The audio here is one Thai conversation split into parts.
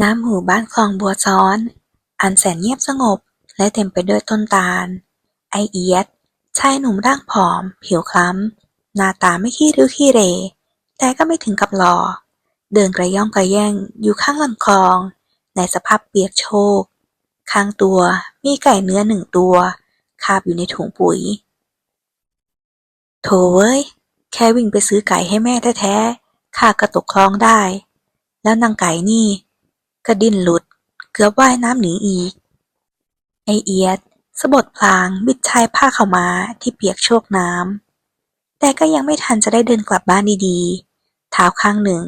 ณ หมู่บ้านคลองบัวซ้อน อันแสนเงียบสงบ และเต็มไปด้วยต้นตาล ไอเอียด ชายหนุ่มร่างผอม ผิวคล้ำ หน้าตาไม่ขี้ริ้วขี้เหร่ แต่ก็ไม่ถึงกับหล่อ เดินกระย่องกระแย่งอยู่ข้างลำคลอง ในสภาพเปียกโชก ข้างตัวมีไก่เนื้อหนึ่งตัว คาบอยู่ในถุงปุ๋ย โถเว้ย แค่วิ่งไปซื้อไก่ให้แม่แท้ๆข้าก็ตกคลองได้ แล้วนางไก่นี่ ก็ดิ้นหลุด เกือบว่ายน้ำหนีอีก ไอเอียดสะบดพลางบิดชายผ้าเข้าวมาที่เปียกโชกน้ำ แต่ก็ยังไม่ทันจะได้เดินกลับบ้านดีๆ เท้าข้างหนึ่ง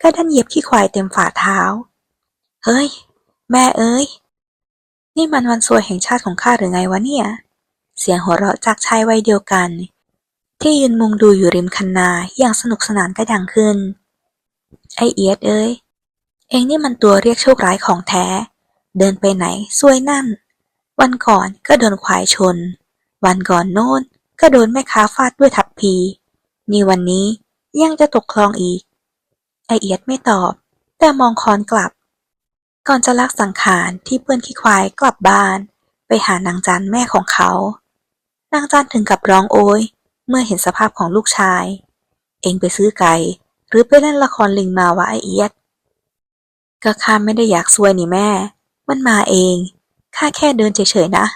ก็ดันเหยียบขี้ควายเต็มฝ่าเท้า เฮ้ย แม่เอ้ย นี่มันวันซวยแห่งชาติของข้าหรือไงวะเนี่ย เสียงหัวเราะจากชายวัยเดียวกัน ที่ยืนมุงดูอยู่ริมคันนาอย่างสนุกสนานก็ดังขึ้น ไอเอียดเอ้ย เองนี่มันตัวเรียกโชคร้ายของแท้ เดินไปไหนซวยนั่น วันก่อนก็โดนควายชน วันก่อนโน้นก็โดนแม่ค้าฟาดด้วยทับพี นี่วันนี้ยังจะตกคลองอีก ไอเอียดไม่ตอบ แต่มองคอนกลับ ก่อนจะลักสังขารที่เปื้อนขี้ควายกลับบ้าน ไปหานางจันแม่ของเขา นางจันถึงกับร้องโอยเมื่อเห็นสภาพของลูกชาย เองไปซื้อไก่ หรือไปเล่นละครลิงมาวะไอเอียด ก็ข้าไม่ได้อยากซวยนี่แม่ มันมาเอง ข้าแค่เดินเฉยๆนะ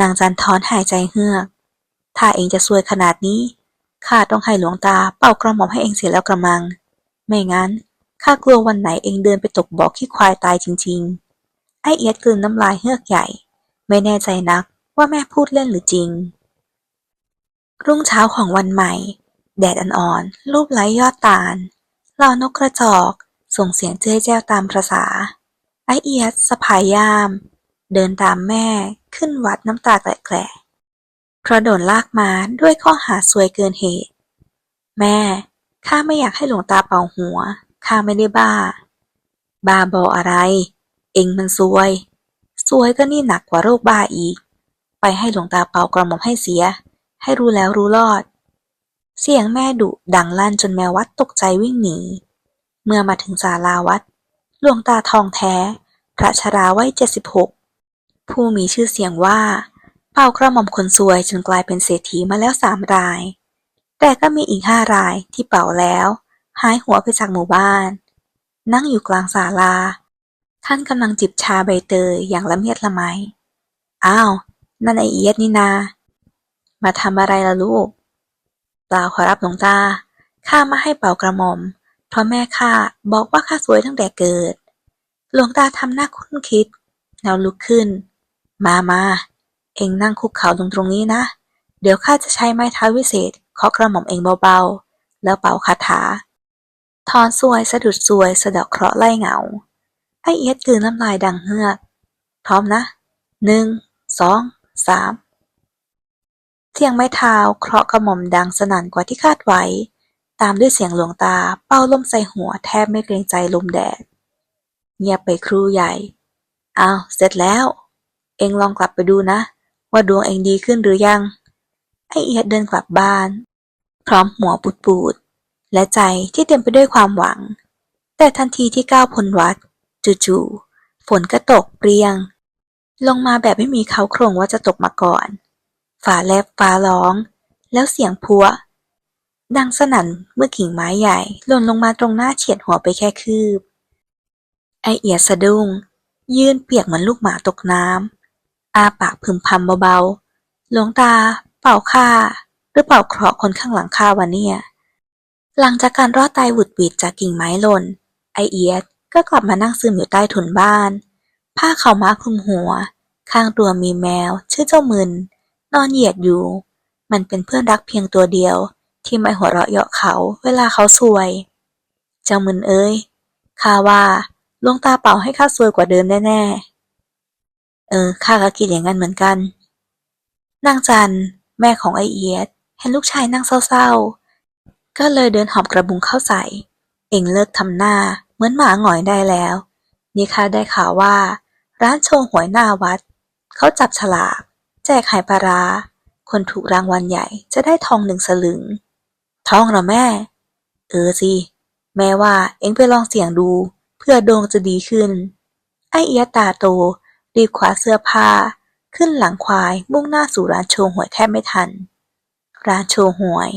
นางจันทอนหายใจเฮือก ถ้าเองจะซวยขนาดนี้ ข้าต้องให้หลวงตาเป่ากระหม่อมให้เองเสียแล้วกระมัง ไม่งั้น ข้ากลัววันไหนเองเดินไปตกบ่อขี้ควายตายจริง ๆ ไอเอียดกลืนน้ำลายเฮือกใหญ่ ไม่แน่ใจนักว่าแม่พูดเล่นหรือจริง รุ่งเช้าของวันใหม่ แดดอ่อนๆลูบไล้ยอดตาลเหล่านกกระจอก ส่งเสียงเจ้ยแจ้วตามประษาไอเอียดสะพายย่าม เดินตามแม่ขึ้นวัดน้ำตาแกละๆเพราะโดนลากมาด้วยข้อหาซวยเกินเหตุ แม่ ข้าไม่อยากให้หลวงตาเป่าหัว ข้าไม่ได้บ้า บ้าบออะไร เองมันซวย ซวยก็นี่หนักกว่าโรคบ้าอีก ไปให้หลวงตาเป่ากระหม่อมให้เสีย ให้รู้แล้วรู้รอด เสียงแม่ดุดังลั่นจนแมววัดตกใจวิ่งหนี เมื่อมาถึงศาลาวัด หลวงตาทองแท้ พระชราวัยเจ็ดสิบหกผู้มีชื่อเสียงว่า เป่ากระหม่อมคนซวยจนกลายเป็นเศรษฐีมาแล้วสามราย แต่ก็มีอีกห้ารายที่เป่าแล้ว หายหัวไปจากหมู่บ้าน นั่งอยู่กลางศาลา ท่านกำลังจิบชาใบเตยอย่างละเมียดละไม อ้าว นั่นไอเอียดนี่นา มาทำอะไรล่ะลูกเปล่าขอรับหลวงตา ข้ามาให้เป่ากระหม่อม เพราะแม่ข้าบอกว่าข้าสวยตั้งแต่เกิด หลวงตาทำหน้าคุ้นคิด แล้วลุกขึ้น มามา เอ็งนั่งคุกเข่าตรงตรงนี้นะ เดี๋ยวข้าจะใช้ไม้เท้าวิเศษเคาะกระหม่อมเองเบาๆ แล้วเป่าคาถา ถอนสวยสะดุดสวยสะดาะเคราะห์ไล่เหงา ไอเอียดกลืนน้ำลายดังเฮือก พร้อมนะ หนึ่ง สอง สามเสียงไม้เท้าเคราะห์กระหม่อมดังสนั่นกว่าที่คาดไว้ ตามด้วยเสียงหลวงตาเป่าลมใส่หัวแทบไม่เกรงใจลมแดด เงียบไปครู่ใหญ่ อ้าว เสร็จแล้ว เองลองกลับไปดูนะ ว่าดวงเองดีขึ้นหรือยัง ไอเอียดเดินกลับบ้าน พร้อมหัวปูดๆและใจที่เต็มไปด้วยความหวัง แต่ทันทีที่ก้าวพ้นวัด จู่ๆฝนก็ตกเปรี้ยง ลงมาแบบไม่มีเขาโครงว่าจะตกมาก่อน ฝ่าแลบฟ้าร้อง แล้วเสียงพัว ดังสนั่นเมื่อกิ่งไม้ใหญ่ หล่นลงมาตรงหน้าเฉียดหัวไปแค่คืบ ไอเอียดสะดุ้ง ยืนเปียกเหมือนลูกหมาตกน้ำอาปากพึมพำเบาๆ หลวงตา เป่าข้าหรือเป่าเคราะห์คนข้างหลังข้าวะเนี่ย หลังจากการรอดตายหวุดหวิดจากกิ่งไม้หล่น ไอเอียดก็กลับมานั่งซึมอยู่ใต้ถุนบ้าน ผ้าขาวม้าคลุมหัว ข้างตัวมีแมว ชื่อเจ้ามึน นอนเหยียดอยู่ มันเป็นเพื่อนรักเพียงตัวเดียว ที่ไม่หัวเราะเยาะเขาเวลาเขาซวย เจ้ามึนเอ้ยข้าว่าลวงตาเป่าให้ข้าซวยกว่าเดิมแน่ๆ เออข้าก็คิดอย่างนั้นเหมือนกัน นางจันแม่ของไอเอียดเห็นลูกชายนั่งเศร้าๆ ก็เลยเดินหอบกระบุงเข้าใส่ เอ็งเลิกทำหน้าเหมือนหมาหงอยได้แล้ว นี่ข้าได้ข่าวว่า ร้านโชว์หวยหน้าวัด เขาจับฉลาก แจกไข่ปลาร้าคนถูกรางวัลใหญ่จะได้ทองหนึ่งสลึง ท้องเหรอแม่ เออสิ แม่ว่าเอ็งไปลองเสี่ยงดู เพื่อดวงจะดีขึ้น ไอเอียตาโต รีบคว้าเสื้อผ้า ขึ้นหลังควายมุ่งหน้าสู่ร้านโชว์หวยแทบไม่ทัน ร้านโชว์หวย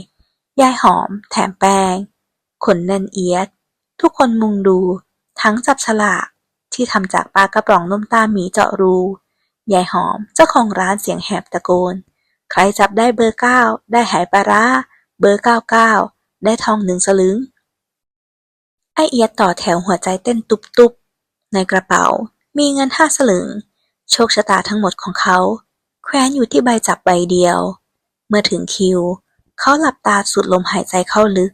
ยายหอม แถมแป้ง ขนแน่นเอียด ทุกคนมุงดู ทั้งจับฉลากที่ทำจากปลากระป๋องนมตาหมีเจาะรู ยายหอมเจ้าของร้านเสียงแหบตะโกน ใครจับได้เบอร์เก้าได้หายปลาร้า เบอร์เก้าเก้า ได้ทองหนึ่งสลึง ไอเอียดต่อแถวหัวใจเต้นตุบๆในกระเป๋า มีเงินห้าสลึง โชคชะตาทั้งหมดของเขาแขวนอยู่ที่ใบจับใบเดียว เมื่อถึงคิว เขาหลับตาสูดลมหายใจเข้าลึก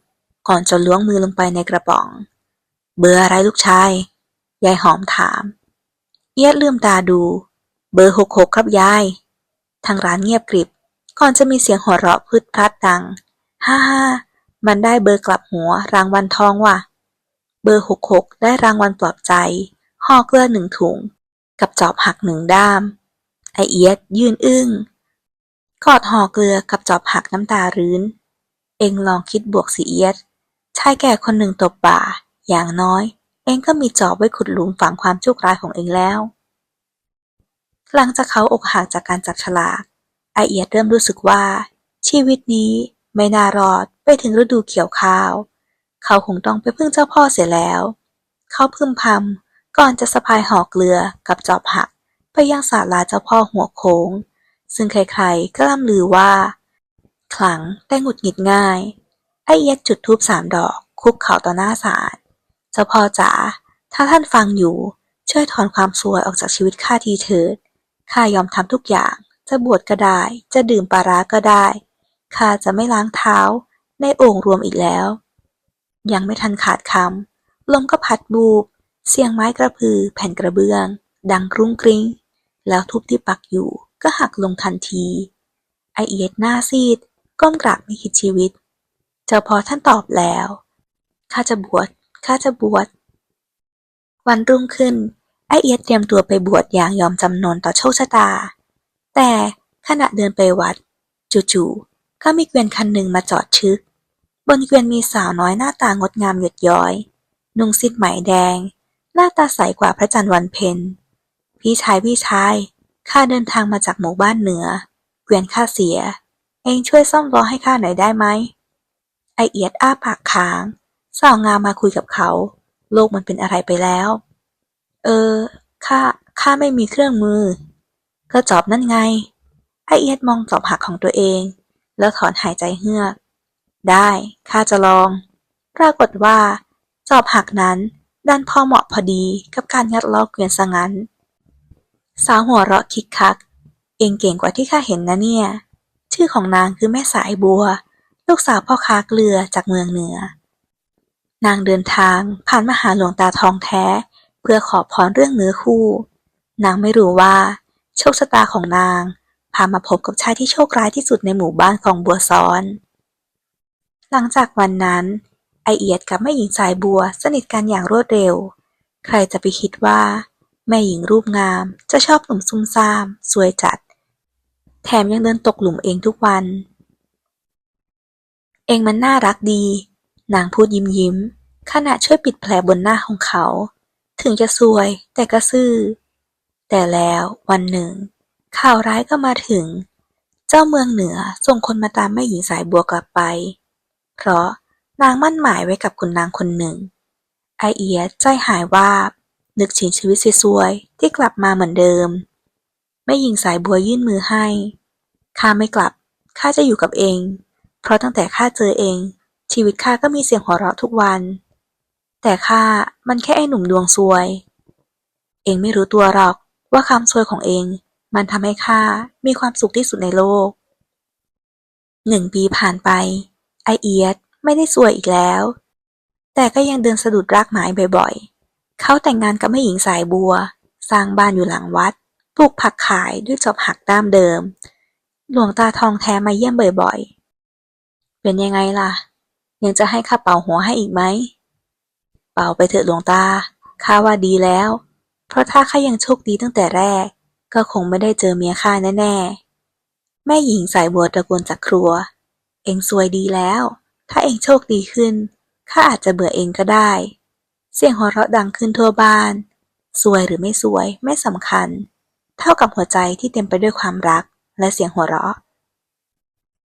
ก่อนจะล้วงมือลงไปในกระป๋อง เบอร์อะไรลูกชาย ยายหอมถาม เอียดลืมตาดู เบอร์หกหกครับยาย ทางร้านเงียบกริบ ก่อนจะมีเสียงหัวเราะพืดพลัดดัง ฮ่าฮ่า มันได้เบอร์กลับหัว รางวัลทองว่ะ เบอร์หกหกได้รางวัลปลอบใจ ห่อเกลือหนึ่งถุง กับจอบหักหนึ่งด้าม ไอเอียดยืนอึ้ง กอดห่อเกลือกับจอบหักน้ำตารื้น เองลองคิดบวกสิเอียด ชายแก่คนหนึ่งตบบ่า อย่างน้อย เองก็มีจอบไว้ขุดหลุมฝังความโชคร้ายของเองแล้ว หลังจากเขาอกหักจากการจับฉลาก ไอเอียดเริ่มรู้สึกว่า ชีวิตนี้ ไม่น่ารอดไปถึงฤดูเขียวข้าว เขาคงต้องไปพึ่งเจ้าพ่อเสียแล้ว เขาพึมพำก่อนจะสะพายห่อเกลือกับจอบหักไปยังศาลาเจ้าพ่อหัวโค้ง ซึ่งใครๆก็ล่ำลือว่า ขลังแต่หงุดหงิดง่าย ไอเอียดจุดธูปสามดอก คุกเข่าต่อหน้าศาลเจ้าพ่อจ๋าถ้าท่านฟังอยู่ ช่วยถอนความซวยออกจากชีวิตข้าทีเถิดข้ายอมทำทุกอย่างจะบวชก็ได้ จะดื่มปาร้าก็ได้ ข้าจะไม่ล้างเท้าในโอ่งรวมอีกแล้ว ยังไม่ทันขาดคำลมก็พัดบูบ เสียงไม้กระพือแผ่นกระเบื้อง ดังกรุ้งกริ้ง แล้วทุบที่ปักอยู่ก็หักลงทันที ไอเอียดหน้าซีด ก้มกราบไม่คิดชีวิต เจ้าพอท่านตอบแล้วข้าจะบวชข้าจะบวชวันรุ่งขึ้น ไอเอียดเตรียมตัวไปบวชอย่างยอมจำนนต่อโชคชะตา แต่ขณะเดินไปวัด จู่ๆ ก็มีเกวียนคันหนึ่งมาจอดชึก บนเกวียนมีสาวน้อยหน้าตางดงามหยดย้อย นุ่งซิดไหมแดง หน้าตาใสกว่าพระจันทร์วันเพ็ญ พี่ชาย พี่ชาย ข้าเดินทางมาจากหมู่บ้านเหนือ เกวียนข้าเสีย เองช่วยซ่อมล้อให้ข้าหน่อยได้ไหม ไอเอียดอ้าปากค้าง สาวงามมาคุยกับเขา โลกมันเป็นอะไรไปแล้ว เออ ข้า ข้าไม่มีเครื่องมือ ก็จอบนั่นไง ไอเอียดมองจอบหักของตัวเอง แล้วถอนหายใจเฮือก ได้ข้าจะลอง ปรากฏว่า จอบหักนั้นดันพอเหมาะพอดีกับการงัดล้อเกวียนซะงั้น สาวหัวเราะคิกคัก เองเก่งกว่าที่ข้าเห็นนะเนี่ย ชื่อของนางคือแม่สายบัว ลูกสาวพ่อค้าเกลือจากเมืองเหนือ นางเดินทางผ่านมาหาหลวงตาทองแท้ เพื่อขอพรเรื่องเนื้อคู่ นางไม่รู้ว่า โชคชะตาของนาง พามาพบกับชายที่โชคร้ายที่สุดในหมู่บ้านของบัวซ้อน หลังจากวันนั้น ไอเอียดกับแม่หญิงสายบัวสนิทกันอย่างรวดเร็ว ใครจะไปคิดว่า แม่หญิงรูปงามจะชอบหนุ่มซุ่มซ่าม สวยจัด แถมยังเดินตกหลุมเองทุกวัน เองมันน่ารักดี นางพูดยิ้มยิ้มขณะช่วยปิดแผลบนหน้าของเขา ถึงจะซวยแต่ก็ซื่อ แต่แล้ววันหนึ่ง ข่าวร้ายก็มาถึง เจ้าเมืองเหนือส่งคนมาตามแม่หญิงสายบัวกลับไป เพราะนางมั่นหมายไว้กับคุณนางคนหนึ่ง ไอเอียดใจหายว่าบ นึกถึงชีวิตซวยๆที่กลับมาเหมือนเดิม แม่หญิงสายบัวยื่นมือให้ ข้าไม่กลับ ข้าจะอยู่กับเอง เพราะตั้งแต่ข้าเจอเอง ชีวิตข้าก็มีเสียงหัวเราะทุกวัน แต่ข้ามันแค่ไอหนุ่มดวงซวย เองไม่รู้ตัวหรอกว่าความซวยของเอง มันทำให้ข้ามีความสุขที่สุดในโลก หนึ่งปีผ่านไป ไอเอียดไม่ได้ซวยอีกแล้ว แต่ก็ยังเดินสะดุดรากไม้บ่อยๆ เขาแต่งงานกับแม่หญิงสายบัว สร้างบ้านอยู่หลังวัด ปลูกผักขายด้วยจอบหักด้ามเดิม หลวงตาทองแท้มาเยี่ยมบ่อยๆ เป็นยังไงล่ะ ยังจะให้ข้าเป่าหัวให้อีกไหม เป่าไปเถอะหลวงตา ข้าว่าดีแล้ว เพราะถ้าข้ายังโชคดีตั้งแต่แรก ก็คงไม่ได้เจอเมียข้าแน่ ๆ แม่หญิงสายบัวตะโกนจากครัว เองซวยดีแล้ว ถ้าเองโชคดีขึ้น ข้าอาจจะเบื่อเองก็ได้ เสียงหัวเราะดังขึ้นทั่วบ้านสวยหรือไม่สวยไม่สำคัญ เท่ากับหัวใจที่เต็มไปด้วยความรักและเสียงหัวเราะ